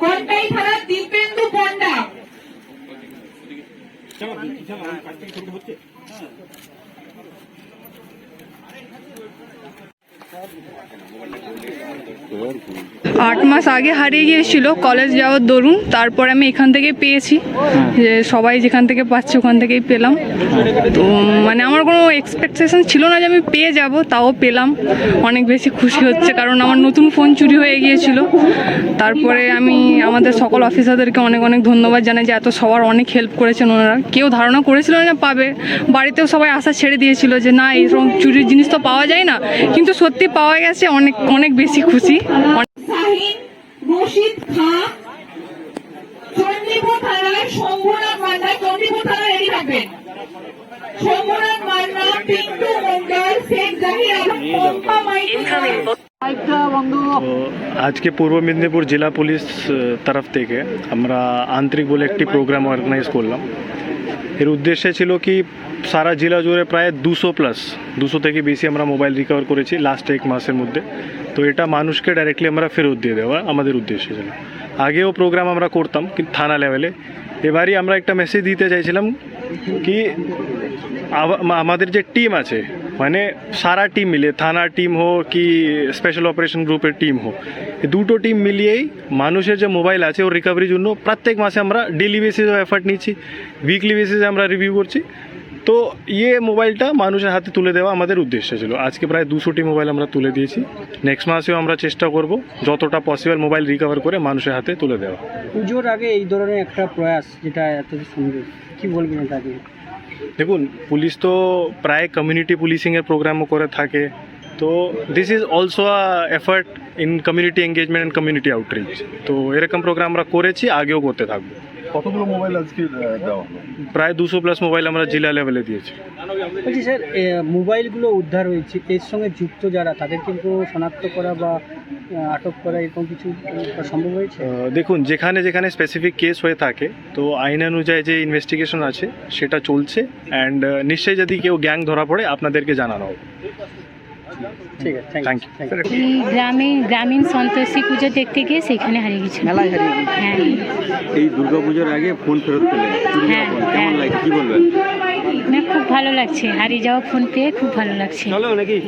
কন্টাই থানার দীপেন্দু পণ্ডা? আট মাস আগে হারিয়ে গিয়েছিল, কলেজ যাওয়ার দরুন, তারপর আমি এখান থেকে পেয়েছি। যে সবাই যেখান থেকে পাচ্ছে ওখান থেকেই পেলাম। তো মানে আমার কোনো এক্সপেকটেশন ছিল না যে আমি পেয়ে যাব, তাও পেলাম। অনেক বেশি খুশি হচ্ছে, কারণ আমার নতুন ফোন চুরি হয়ে গিয়েছিল। তারপরে আমি আমাদের সকল অফিসারদেরকে অনেক অনেক ধন্যবাদ জানাই যে এত সবার অনেক হেল্প করেছেন ওনারা। কেউ ধারণা করেছিল না পাবে। বাড়িতেও সবাই আশা ছেড়ে দিয়েছিল যে, না, এইরকম চুরির জিনিস তো পাওয়া যায় না। কিন্তু সত্যি পাওয়া গেছে অনেক অনেক বেশি খুশি। রশিদ খাঁ চণ্ডীপুর থানায় শম্ভুনাথ মান্না চণ্ডীপুর থানায় রেডি থাকবেন শম্ভুনাথ মান্না পিন্টু মন্ডল শেখ জাহির পম্পা মাইতি। তো আজকে পূর্ব মেদিনীপুর জেলা পুলিশ তরফ থেকে আমরা আন্তরিক বলে একটি প্রোগ্রাম অর্গানাইজ করলাম। এর উদ্দেশ্য ছিল কি সারা জেলা জুড়ে প্রায় দুশো প্লাস দুশো থেকে বেশি আমরা মোবাইল রিকভার করেছি লাস্ট এক মাসের মধ্যে। তো এটা মানুষকে ডাইরেক্টলি আমরা ফেরত দিয়ে দেওয়া আমাদের উদ্দেশ্য ছিল। আগেও প্রোগ্রাম আমরা করতাম, কিন্তু থানা লেভেলে এবারই আমরা একটা মেসেজ দিতে চাইছিলাম কি আমাদের যে টিম আছে মানে সারা টিম মিলে, থানা টিম হোক কি স্পেশাল অপারেশন গ্রুপের টিম হোক দুটো টিম মিলিয়েই মানুষের যে মোবাইল আছে ওর রিকভারির জন্য প্রত্যেক মাসে আমরা ডেলি বেসিসে এফার্ট নিচ্ছি উইকলি বেসিসে আমরা রিভিউ করছি। তো ইয়ে মোবাইলটা মানুষের হাতে তুলে দেওয়া আমাদের উদ্দেশ্য ছিল। আজকে প্রায় দুশোটি মোবাইল আমরা তুলে দিয়েছি। নেক্সট মাসেও আমরা চেষ্টা করব যতটা পসিবল মোবাইল রিকভার করে মানুষের হাতে তুলে দেওয়া। পুজোর আগে এই ধরনের একটা প্রয়াস যেটা এত সুন্দর কি বলবেন এটাকে দেখুন পুলিশ তো প্রায় কমিউনিটি পুলিশিংয়ের প্রোগ্রামও করে থাকে। তো this is also a effort in community engagement and community outreach তো এরকম প্রোগ্রাম আমরা করেছি আগেও করতে থাকব। কতগুলো মোবাইল আজকে দেওয়া প্রায় দুশো প্লাস মোবাইল আমরা জেলা লেভেলে দিয়েছি। বলছি স্যার মোবাইলগুলো উদ্ধার হয়েছে এর সঙ্গে যুক্ত যারা তাদের কিন্তু শনাক্ত করা বা আটক করা এরকম কিছু সম্ভব হয়েছে? দেখুন যেখানে যেখানে স্পেসিফিক কেস হয়ে থাকে তো আইন অনুযায়ী যে ইনভেস্টিগেশন আছে সেটা চলছে অ্যান্ড নিশ্চয়ই যদি কেউ গ্যাং ধরা পড়ে আপনাদেরকে জানানো হবে। ঠিক আছে থ্যাংক ইউ গ্রামে গ্রামীণ সন্তোষী পুজো দেখতে গিয়ে সেখানে হারিয়ে গেছিল মেলায় হারিয়ে গেছে। হ্যাঁ। এই দুর্গাপুজোর আগে ফোন ফেরত পেলেন। হ্যাঁ, কেমন হ্যাঁ। লাগে কি বলবেন? না খুব ভালো লাগছে। হারিয়ে যাওয়া ফোন পেয়ে খুব ভালো লাগছে। চলো নাকি?